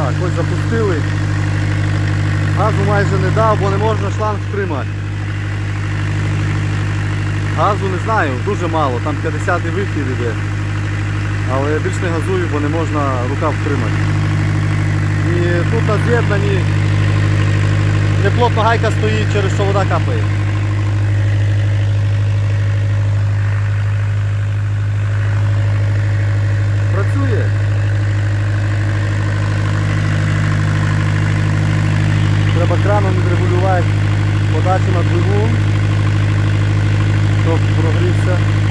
Так, ось запустили. Газу майже не дав, бо не можна шланг втримати. Газу не знаю, дуже мало, там 50 вихід іде. Але я більш не газую, бо не можна рука втримати. І тут на з'єднанні неплотно гайка стоїть, через що вода капає. треба краном відрегулювати подачу на двигун, щоб прогрівся.